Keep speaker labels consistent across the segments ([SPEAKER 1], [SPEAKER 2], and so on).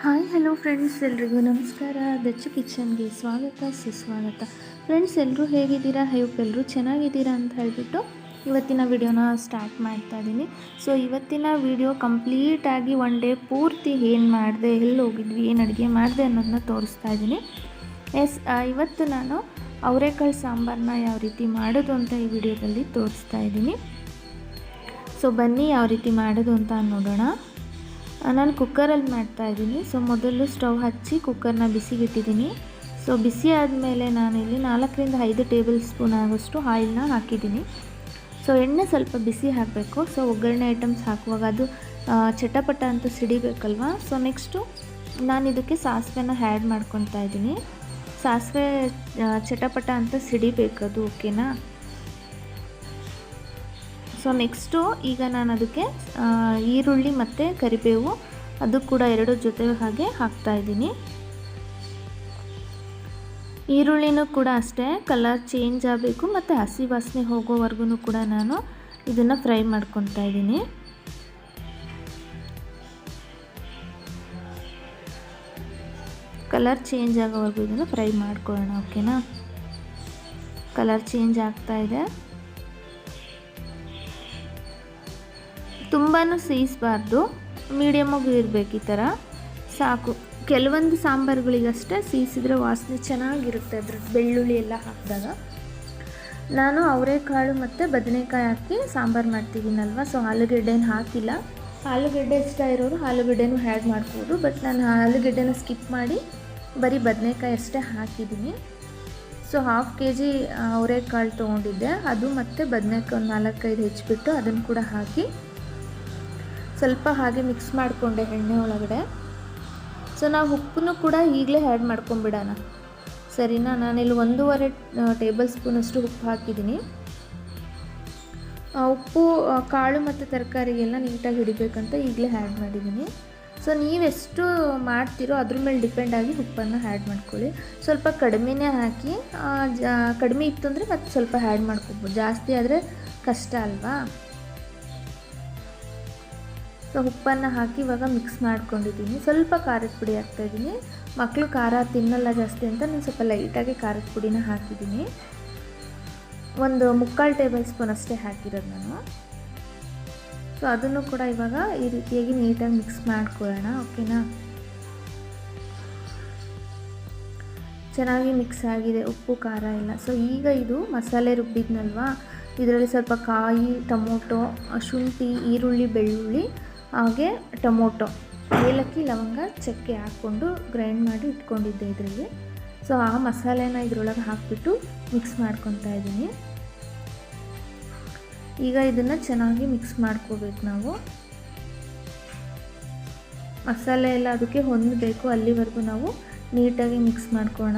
[SPEAKER 1] Hi hello friends ಎಲ್ರಿಗೂ ನಮಸ್ಕಾರ. ದಚ್ಚು ಕಿಚನ್ಗೆ ಸ್ವಾಗತ, ಸುಸ್ವಾಗತ. ಫ್ರೆಂಡ್ಸ್ ಎಲ್ಲರೂ ಹೇಗಿದ್ದೀರಾ? ಹೈಪ್ ಎಲ್ಲರೂ ಚೆನ್ನಾಗಿದ್ದೀರಾ ಅಂತ ಹೇಳಿಬಿಟ್ಟು ಇವತ್ತಿನ ವಿಡಿಯೋನ ಸ್ಟಾರ್ಟ್ ಮಾಡ್ತಾ ಇದ್ದೀನಿ ಸೊ ಇವತ್ತಿನ ವಿಡಿಯೋ ಕಂಪ್ಲೀಟಾಗಿ ಒನ್ ಡೇ ಪೂರ್ತಿ ಏನು ಮಾಡಿದೆ, ಎಲ್ಲಿ ಹೋಗಿದ್ವಿ, ಏನು ಅಡುಗೆ ಮಾಡಿದೆ ಅನ್ನೋದನ್ನ ತೋರಿಸ್ತಾ ಇದ್ದೀನಿ ಎಸ್ ಇವತ್ತು ನಾನು ಅವರೆಕಾಳು ಸಾಂಬಾರನ್ನ ಯಾವ ರೀತಿ ಮಾಡೋದು ಅಂತ ಈ ವಿಡಿಯೋದಲ್ಲಿ ತೋರಿಸ್ತಾ ಇದ್ದೀನಿ ಸೊ ಬನ್ನಿ ಯಾವ ರೀತಿ ಮಾಡೋದು ಅಂತ ನೋಡೋಣ. ನಾನು ಕುಕ್ಕರಲ್ಲಿ ಮಾಡ್ತಾ ಇದ್ದೀನಿ. ಸೊ ಮೊದಲು ಸ್ಟವ್ ಹಚ್ಚಿ ಕುಕ್ಕರ್ನ ಬಿಸಿಗಿಟ್ಟಿದ್ದೀನಿ. ಸೊ ಬಿಸಿ ಆದಮೇಲೆ ನಾನಿಲ್ಲಿ ನಾಲ್ಕರಿಂದ ಐದು ಟೇಬಲ್ ಸ್ಪೂನ್ ಆಗೋಷ್ಟು ಆಯಿಲ್ನ ಹಾಕಿದ್ದೀನಿ. ಸೊ ಎಣ್ಣೆ ಸ್ವಲ್ಪ ಬಿಸಿ ಹಾಕಬೇಕು. ಸೊ ಒಗ್ಗರಣೆ ಐಟಮ್ಸ್ ಹಾಕುವಾಗ ಅದು ಚಟಪಟ ಅಂತ ಸಿಡಿಬೇಕಲ್ವಾ? ಸೊ ನೆಕ್ಸ್ಟು ನಾನು ಇದಕ್ಕೆ ಸಾಸಿವೆನ ಹ್ಯಾಡ್ ಮಾಡ್ಕೊತಾ ಇದ್ದೀನಿ. ಸಾಸಿವೆ ಚಟಪಟ ಅಂತ ಸಿಡಿಬೇಕದು ಓಕೆನಾ ಸೊ ನೆಕ್ಸ್ಟು ಈಗ ನಾನು ಅದಕ್ಕೆ ಈರುಳ್ಳಿ ಮತ್ತು ಕರಿಬೇವು ಅದು ಕೂಡ ಎರಡು ಜೊತೆ ಹಾಗೆ ಹಾಕ್ತಾ ಇದ್ದೀನಿ. ಈರುಳ್ಳಿನೂ ಕೂಡ ಅಷ್ಟೇ, ಕಲರ್ ಚೇಂಜ್ ಆಗಬೇಕು ಮತ್ತು ಹಸಿ ವಾಸನೆ ಹೋಗೋವರೆಗೂ ಕೂಡ ನಾನು ಇದನ್ನು ಫ್ರೈ ಮಾಡ್ಕೊತಾ ಇದ್ದೀನಿ. ಕಲರ್ ಚೇಂಜ್ ಆಗೋವರೆಗೂ ಇದನ್ನು ಫ್ರೈ ಮಾಡ್ಕೊಳ್ಳೋಣ, ಓಕೆನಾ? ಕಲರ್ ಚೇಂಜ್ ಆಗ್ತಾ ಇದೆ. ತುಂಬಾ ಸೀಸಬಾರ್ದು ಮೀಡಿಯಮಾಗಿ ಇರಬೇಕು ಈ ಥರ. ಸಾಕು. ಕೆಲವೊಂದು ಸಾಂಬಾರುಗಳಿಗಷ್ಟೇ ಸೀಸಿದ್ರೆ ವಾಸನೆ ಚೆನ್ನಾಗಿರುತ್ತೆ ಅದ್ರ ಬೆಳ್ಳುಳ್ಳಿ ಎಲ್ಲ ಹಾಕಿದಾಗ. ನಾನು ಅವರೆಕಾಳು ಮತ್ತು ಬದನೆಕಾಯಿ ಹಾಕಿ ಸಾಂಬಾರು ಮಾಡ್ತಿದ್ದೀನಲ್ವ ಸೊ ಆಲೂಗೆಡ್ಡೆನ ಹಾಕಿಲ್ಲ. ಆಲೂಗಡ್ಡೆ ಇಷ್ಟ ಇರೋರು ಆಲೂಗಡ್ಡೆನೂ ಹ್ಯಾಡ್ ಮಾಡ್ಬೋದು ಬಟ್ ನಾನು ಆಲೂಗಡ್ಡೆನ ಸ್ಕಿಪ್ ಮಾಡಿ ಬರೀ ಬದನೆಕಾಯಿ ಅಷ್ಟೇ ಹಾಕಿದ್ದೀನಿ. ಸೊ ಹಾಫ್ ಕೆ ಜಿ ಅವರೆಕಾಳು ತೊಗೊಂಡಿದ್ದೆ. ಅದು ಮತ್ತು ಬದನೆಕಾಯಿ ಒಂದು ನಾಲ್ಕೈದು ಹೆಚ್ಚಿಬಿಟ್ಟು ಅದನ್ನು ಕೂಡ ಹಾಕಿ ಸ್ವಲ್ಪ ಹಾಗೆ ಮಿಕ್ಸ್ ಮಾಡಿಕೊಂಡೆ ಎಣ್ಣೆ ಒಳಗಡೆ. ಸೊ ನಾವು ಉಪ್ಪನ್ನು ಕೂಡ ಈಗಲೇ ಆ್ಯಡ್ ಮಾಡ್ಕೊಂಬಿಡೋಣ. ಸರಿನಾ? ನಾನಿಲ್ಲಿ ಒಂದೂವರೆ ಟೇಬಲ್ ಸ್ಪೂನಷ್ಟು ಉಪ್ಪು ಹಾಕಿದ್ದೀನಿ. ಉಪ್ಪು ಕಾಳು ಮತ್ತು ತರಕಾರಿಗೆಲ್ಲ ನೀಟಾಗಿ ಹಿಡಿಬೇಕಂತ ಈಗಲೇ ಆ್ಯಡ್ ಮಾಡಿದ್ದೀನಿ. ಸೊ ನೀವೆಷ್ಟು ಮಾಡ್ತೀರೋ ಅದ್ರ ಮೇಲೆ ಡಿಪೆಂಡ್ ಆಗಿ ಉಪ್ಪನ್ನು ಆ್ಯಡ್ ಮಾಡ್ಕೊಳ್ಳಿ. ಸ್ವಲ್ಪ ಕಡಿಮೆನೇ ಹಾಕಿ ಜಾ, ಕಡಿಮೆ ಇತ್ತು ಅಂದರೆ ಮತ್ತೆ ಸ್ವಲ್ಪ ಆ್ಯಡ್ ಮಾಡ್ಕೊಬೋದು. ಜಾಸ್ತಿ ಆದರೆ ಕಷ್ಟ ಅಲ್ವಾ? ಸೊ ಉಪ್ಪನ್ನು ಹಾಕಿ ಇವಾಗ ಮಿಕ್ಸ್ ಮಾಡ್ಕೊಂಡಿದ್ದೀನಿ. ಸ್ವಲ್ಪ ಖಾರದ ಪುಡಿ ಹಾಕ್ತಾಯಿದ್ದೀನಿ ಮಕ್ಕಳು ಖಾರ ತಿನ್ನಲ್ಲ ಜಾಸ್ತಿ ಅಂತ ನಾನು ಸ್ವಲ್ಪ ಲೈಟಾಗಿ ಖಾರದ ಪುಡಿನ ಹಾಕಿದ್ದೀನಿ. ಒಂದು ಮುಕ್ಕಾಲು ಟೇಬಲ್ ಸ್ಪೂನ್ ಅಷ್ಟೇ ಹಾಕಿರೋದು ನಾನು. ಸೊ ಅದನ್ನು ಕೂಡ ಇವಾಗ ಈ ರೀತಿಯಾಗಿ ನೀಟಾಗಿ ಮಿಕ್ಸ್ ಮಾಡ್ಕೊಳ್ಳೋಣ ಓಕೆನಾ ಚೆನ್ನಾಗಿ ಮಿಕ್ಸ್ ಆಗಿದೆ, ಉಪ್ಪು, ಖಾರ ಎಲ್ಲ. ಸೊ ಈಗ ಇದು ಮಸಾಲೆ ರುಬ್ಬಿದ್ನಲ್ವಾ? ಇದರಲ್ಲಿ ಸ್ವಲ್ಪ ಕಾಯಿ, ಟೊಮೊಟೊ, ಶುಂಠಿ, ಈರುಳ್ಳಿ, ಬೆಳ್ಳುಳ್ಳಿ ಹಾಗೆ ಟೊಮೊಟೊ, ಏಲಕ್ಕಿ, ಲವಂಗ, ಚಕ್ಕೆ ಹಾಕ್ಕೊಂಡು ಗ್ರೈಂಡ್ ಮಾಡಿ ಇಟ್ಕೊಂಡಿದ್ದೆ ಇದರಲ್ಲಿ. ಸೊ ಆ ಮಸಾಲೆನ ಇದ್ರೊಳಗೆ ಹಾಕಿಬಿಟ್ಟು ಮಿಕ್ಸ್ ಮಾಡ್ಕೊತಾ ಇದ್ದೀನಿ. ಈಗ ಇದನ್ನು ಚೆನ್ನಾಗಿ ಮಿಕ್ಸ್ ಮಾಡ್ಕೋಬೇಕು ನಾವು. ಮಸಾಲೆ ಎಲ್ಲ ಅದಕ್ಕೆ ಹೊಂದಬೇಕು, ಅಲ್ಲಿವರೆಗೂ ನಾವು ನೀಟಾಗಿ ಮಿಕ್ಸ್ ಮಾಡ್ಕೋಣ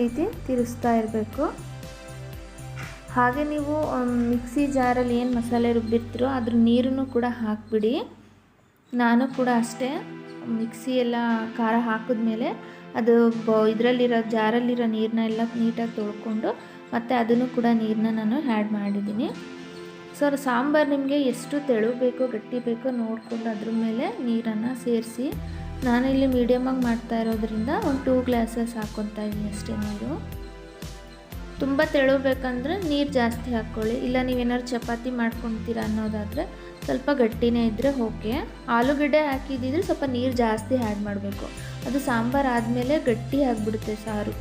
[SPEAKER 1] ರೀತಿ ತಿರುಗಿಸ್ತಾ ಇರಬೇಕು. ಹಾಗೆ ನೀವು ಮಿಕ್ಸಿ ಜಾರಲ್ಲಿ ಏನು ಮಸಾಲೆ ರುಬ್ಬಿರ್ತೀರೋ ಅದ್ರ ನೀರನ್ನು ಕೂಡ ಹಾಕಿಬಿಡಿ. ನಾನು ಕೂಡ ಅಷ್ಟೇ ಮಿಕ್ಸಿ ಎಲ್ಲ ಖಾರ ಹಾಕಿದ್ಮೇಲೆ ಅದು ಬ, ಇದರಲ್ಲಿರೋ ಜಾರಲ್ಲಿರೋ ನೀರನ್ನ ಎಲ್ಲ ನೀಟಾಗಿ ತೊಳ್ಕೊಂಡು ಮತ್ತು ಅದನ್ನು ಕೂಡ ನೀರನ್ನ ನಾನು ಆ್ಯಡ್ ಮಾಡಿದ್ದೀನಿ. ಸೊ ಸಾಂಬಾರು ನಿಮಗೆ ಎಷ್ಟು ತೆಳು ಬೇಕೋ, ಗಟ್ಟಿ ಬೇಕೋ ನೋಡಿಕೊಂಡು ಅದ್ರ ಮೇಲೆ ನೀರನ್ನು ಸೇರಿಸಿ ನಾನಿಲ್ಲಿ ಮೀಡಿಯಮಾಗಿ ಮಾಡ್ತಾ ಇರೋದ್ರಿಂದ ಒಂದು ಟೂ ಗ್ಲಾಸಸ್ ಹಾಕ್ಕೊತಾ ಇದ್ದೀನಿ ಅಷ್ಟೇ ನೀರು. ತುಂಬ ತೆಳುಬೇಕಂದ್ರೆ ನೀರು ಜಾಸ್ತಿ ಹಾಕ್ಕೊಳ್ಳಿ ಇಲ್ಲ ನೀವೇನಾದ್ರು ಚಪಾತಿ ಮಾಡ್ಕೊತೀರಾ ಅನ್ನೋದಾದರೆ ಸ್ವಲ್ಪ ಗಟ್ಟಿನೇ ಇದ್ದರೆ ಓಕೆ ಆಲೂಗಡ್ಡೆ ಹಾಕಿದ್ದಿದ್ರೆ ಸ್ವಲ್ಪ ನೀರು ಜಾಸ್ತಿ ಆ್ಯಡ್ ಮಾಡಬೇಕು. ಅದು ಸಾಂಬಾರು ಆದಮೇಲೆ ಗಟ್ಟಿ ಆಗಿಬಿಡುತ್ತೆ ಸಾರು.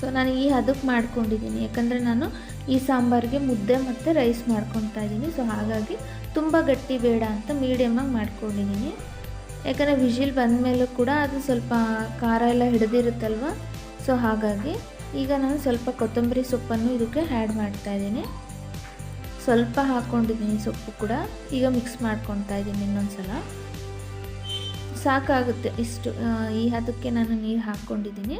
[SPEAKER 1] ಸೊ ನಾನು ಈ ಹದಕ್ಕೆ ಮಾಡ್ಕೊಂಡಿದ್ದೀನಿ ಯಾಕಂದರೆ ನಾನು ಈ ಸಾಂಬಾರಿಗೆ ಮುದ್ದೆ ಮತ್ತು ರೈಸ್ ಮಾಡ್ಕೊತಾ ಇದ್ದೀನಿ ಸೊ ಹಾಗಾಗಿ ತುಂಬ ಗಟ್ಟಿ ಬೇಡ ಅಂತ ಮೀಡಿಯಮಾಗಿ ಮಾಡ್ಕೊಂಡಿದ್ದೀನಿ ಯಾಕಂದರೆ ವಿಜಿಲ್ ಬಂದಮೇಲೂ ಕೂಡ ಅದು ಸ್ವಲ್ಪ ಖಾರ ಎಲ್ಲ ಹಿಡಿದಿರುತ್ತಲ್ವ? ಸೊ ಹಾಗಾಗಿ ಈಗ ನಾನು ಸ್ವಲ್ಪ ಕೊತ್ತಂಬರಿ ಸೊಪ್ಪನ್ನು ಇದಕ್ಕೆ ಆ್ಯಡ್ ಮಾಡ್ತಾ ಇದ್ದೀನಿ. ಸ್ವಲ್ಪ ಹಾಕ್ಕೊಂಡಿದ್ದೀನಿ ಸೊಪ್ಪು ಕೂಡ. ಈಗ ಮಿಕ್ಸ್ ಮಾಡ್ಕೊತಾ ಇದ್ದೀನಿ ಇನ್ನೊಂದು ಸಲ ಸಾಕಾಗುತ್ತೆ ಇಷ್ಟು. ಈ ಹದಕ್ಕೆ ನಾನು ನೀರು ಹಾಕ್ಕೊಂಡಿದ್ದೀನಿ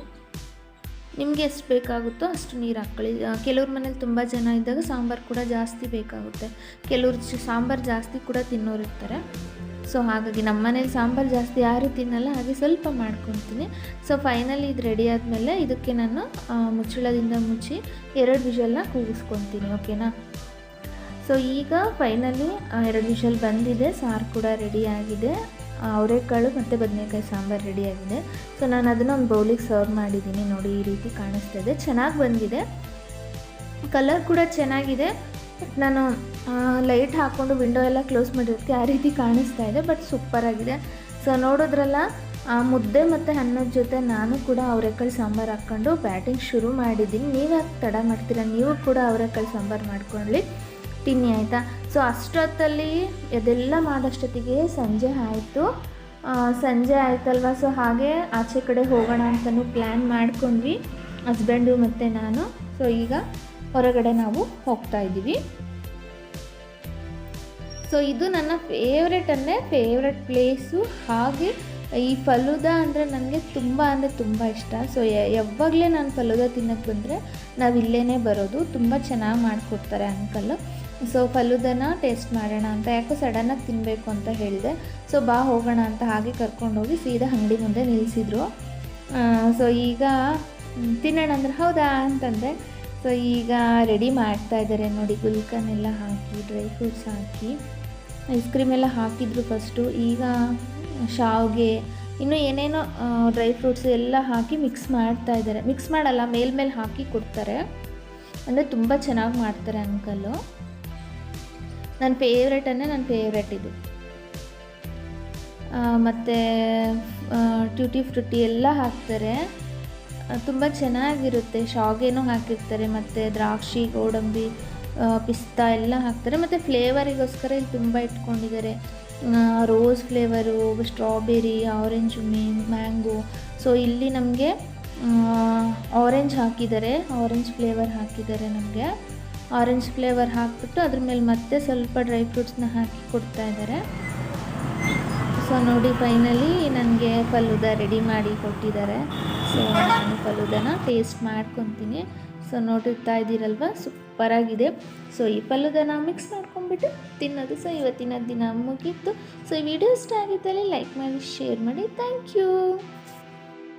[SPEAKER 1] ನಿಮಗೆ ಎಷ್ಟು ಬೇಕಾಗುತ್ತೋ ಅಷ್ಟು ನೀರು ಹಾಕ್ಕೊಳ್ಳಿ ಕೆಲವ್ರ ಮನೇಲಿ ತುಂಬ ಜನ ಇದ್ದಾಗ ಸಾಂಬಾರು ಕೂಡ ಜಾಸ್ತಿ ಬೇಕಾಗುತ್ತೆ. ಕೆಲವ್ರು ಸಾಂಬಾರು ಜಾಸ್ತಿ ಕೂಡ ತಿನ್ನೋರು ಇರ್ತಾರೆ ಸೊ ಹಾಗಾಗಿ ನಮ್ಮ ಮನೇಲಿ ಸಾಂಬಾರು ಜಾಸ್ತಿ ಯಾರು ತಿನ್ನಲ್ಲ ಹಾಗೆ ಸ್ವಲ್ಪ ಮಾಡ್ಕೊತೀನಿ. ಸೊ ಫೈನಲಿ ಇದು ರೆಡಿ ಆದಮೇಲೆ ಇದಕ್ಕೆ ನಾನು ಮುಚ್ಚಳದಿಂದ ಮುಚ್ಚಿ ಎರಡು ವಿಷಲ್ನ ಕೂಗಿಸ್ಕೊತೀನಿ ಓಕೆನಾ ಸೊ ಈಗ ಫೈನಲಿ ಎರಡು ವಿಷಲ್ ಬಂದಿದೆ ಸಾರು ಕೂಡ ರೆಡಿ ಆಗಿದೆ. ಆ, ಅವರೆಕಾಳು ಮತ್ತು ಬದನೆಕಾಯಿ ಸಾಂಬಾರು ರೆಡಿ ಆಗಿದೆ. ಸೊ ನಾನು ಅದನ್ನು ಒಂದು ಬೌಲಿಗೆ ಸರ್ವ್ ಮಾಡಿದ್ದೀನಿ ನೋಡಿ ಈ ರೀತಿ ಕಾಣಿಸ್ತಾ ಇದೆ. ಚೆನ್ನಾಗಿ ಬಂದಿದೆ. ಕಲರ್ ಕೂಡ ಚೆನ್ನಾಗಿದೆ. ಬಟ್ ನಾನು ಲೈಟ್ ಹಾಕ್ಕೊಂಡು ವಿಂಡೋ ಎಲ್ಲ ಕ್ಲೋಸ್ ಮಾಡಿರೋದಕ್ಕೆ ಆ ರೀತಿ ಕಾಣಿಸ್ತಾ ಇದೆ ಬಟ್ ಸೂಪರಾಗಿದೆ ಸೊ ನೋಡೋದ್ರಲ್ಲ ಮುದ್ದೆ ಮತ್ತು ಅನ್ನದ ಜೊತೆ ನಾನು ಕೂಡ ಅವರೆಕಾಳು ಸಾಂಬಾರು ಹಾಕ್ಕೊಂಡು ಬ್ಯಾಟಿಂಗ್ ಶುರು ಮಾಡಿದ್ದೀನಿ. ನೀವು ಯಾಕೆ ತಡ ಮಾಡ್ತೀರಾ? ನೀವು ಕೂಡ ಅವರೆಕಾಳು ಸಾಂಬಾರು ಮಾಡ್ಕೊಳ್ಳಿ. ತಿನ್ನಿ, ಆಯಿತಾ? ಸೊ ಅಷ್ಟೊತ್ತಲ್ಲಿ ಅದೆಲ್ಲ ಮಾಡೋಷ್ಟೊತ್ತಿಗೆ ಸಂಜೆ ಆಯಿತು. ಸಂಜೆ ಆಯ್ತಲ್ವ? ಸೊ ಹಾಗೆ ಆಚೆ ಕಡೆ ಹೋಗೋಣ ಅಂತಲೂ ಪ್ಲ್ಯಾನ್ ಮಾಡ್ಕೊಂಡ್ವಿ ಹಸ್ಬೆಂಡು ಮತ್ತು ನಾನು. ಸೊ ಈಗ ಹೊರಗಡೆ ನಾವು ಹೋಗ್ತಾ ಇದ್ದೀವಿ. ಸೊ ಇದು ನನ್ನ ಫೇವ್ರೆಟ್ ಅಂದರೆ ಫೇವ್ರೆಟ್ ಪ್ಲೇಸು ಹಾಗೆ ಈ ಫಲೂದ ಅಂದರೆ ನನಗೆ ತುಂಬ ಅಂದರೆ ತುಂಬ ಇಷ್ಟ. ಸೊ ಯಾವಾಗಲೇ ನಾನು ಫಲೂದ ತಿನ್ನೋಕ್ಕೆ ಬಂದರೆ ನಾವು ಇಲ್ಲೇ ಬರೋದು. ತುಂಬ ಚೆನ್ನಾಗಿ ಮಾಡಿಕೊಡ್ತಾರೆ ಅಂಕಲ್ ಸೊ ಫಲೂದನ ಟೇಸ್ಟ್ ಮಾಡೋಣ ಅಂತ, ಯಾಕೋ ಸಡನ್ನಾಗಿ ತಿನ್ನಬೇಕು ಅಂತ ಹೇಳಿದೆ. ಸೊ ಬಾ ಹೋಗೋಣ ಅಂತ ಹಾಗೆ ಕರ್ಕೊಂಡೋಗಿ ಸೀದಾ ಅಂಗಡಿ ಮುಂದೆ ನಿಲ್ಲಿಸಿದ್ರು ಸೊ ಈಗ ತಿನ್ನೋಣ ಅಂದ್ರೆ ಹೌದಾ ಅಂತಂದೆ ಸೊ ಈಗ ರೆಡಿ ಮಾಡ್ತಾ ಇದ್ದಾರೆ ನೋಡಿ ಗುಲ್ಕನ್ನೆಲ್ಲ ಹಾಕಿ ಡ್ರೈ ಫ್ರೂಟ್ಸ್ ಹಾಕಿ. ಐಸ್ ಕ್ರೀಮ್ ಎಲ್ಲ ಹಾಕಿದ್ರು ಫಸ್ಟು ಈಗ ಶಾವ್ಗೆ, ಇನ್ನು ಏನೇನೋ ಡ್ರೈ ಫ್ರೂಟ್ಸ್ ಎಲ್ಲ ಹಾಕಿ ಮಿಕ್ಸ್ ಮಾಡ್ತಾ ಇದ್ದಾರೆ. ಮಿಕ್ಸ್ ಮಾಡಲ್ಲ ಮೇಲ್ಮೇಲೆ ಹಾಕಿ ಕೊಡ್ತಾರೆ. ಅಂದರೆ ತುಂಬ ಚೆನ್ನಾಗಿ ಮಾಡ್ತಾರೆ ಅಂಕಲ್ಲು ನನ್ನ ಫೇವ್ರೇಟ್ ಅಂದರೆ ನನ್ನ ಫೇವ್ರೆಟ್ ಇದು. ಮತ್ತು ಟ್ಯೂಟಿ ಫ್ರೂಟಿ ಎಲ್ಲ ಹಾಕ್ತಾರೆ. ತುಂಬ ಚೆನ್ನಾಗಿರುತ್ತೆ. ಶಾವಿಗೆನೂ ಹಾಕಿರ್ತಾರೆ, ಮತ್ತು ದ್ರಾಕ್ಷಿ, ಗೋಡಂಬಿ ಪಿಸ್ತಾ ಎಲ್ಲ ಹಾಕ್ತಾರೆ. ಮತ್ತು ಫ್ಲೇವರಿಗೋಸ್ಕರ ಇಲ್ಲಿ ತುಂಬ ಇಟ್ಕೊಂಡಿದ್ದಾರೆ. ರೋಸ್ ಫ್ಲೇವರು, ಸ್ಟ್ರಾಬೆರಿ, ಆರೆಂಜ್ ಮೀ, ಮ್ಯಾಂಗೋ. ಸೊ ಇಲ್ಲಿ ನಮಗೆ ಆರೆಂಜ್ ಹಾಕಿದ್ದಾರೆ. ಆರೆಂಜ್ ಫ್ಲೇವರ್ ಹಾಕಿದ್ದಾರೆ ನಮಗೆ. ಆರೆಂಜ್ ಫ್ಲೇವರ್ ಹಾಕ್ಬಿಟ್ಟು ಅದ್ರ ಮೇಲೆ ಮತ್ತೆ ಸ್ವಲ್ಪ ಡ್ರೈ ಫ್ರೂಟ್ಸ್ನ ಹಾಕಿ ಕೊಡ್ತಾ ಇದ್ದಾರೆ. ಸೊ ನೋಡಿ ಫೈನಲಿ ನನಗೆ ಫಲೂದ ರೆಡಿ ಮಾಡಿ ಕೊಟ್ಟಿದ್ದಾರೆ. ಸೊ ನಾನು ಫಲೂದನ ಟೇಸ್ಟ್ ಮಾಡ್ಕೊತೀನಿ. ಸೊ ನೋಡಿರ್ತಾ ಇದ್ದೀರಲ್ವ? ಸೂಪರಾಗಿದೆ ಸೊ ಈ ಫಲೂದನ ಮಿಕ್ಸ್ ಮಾಡ್ಕೊಂಡ್ಬಿಟ್ಟು ತಿನ್ನೋದು. ಸೊ ಇವತ್ತಿನ ದಿನ ಮುಗೀತು. ಸೊ ಈ ವಿಡಿಯೋ ಇಷ್ಟ ಆಗಿದ್ದಲ್ಲಿ ಲೈಕ್ ಮಾಡಿ ಶೇರ್ ಮಾಡಿ. Thank you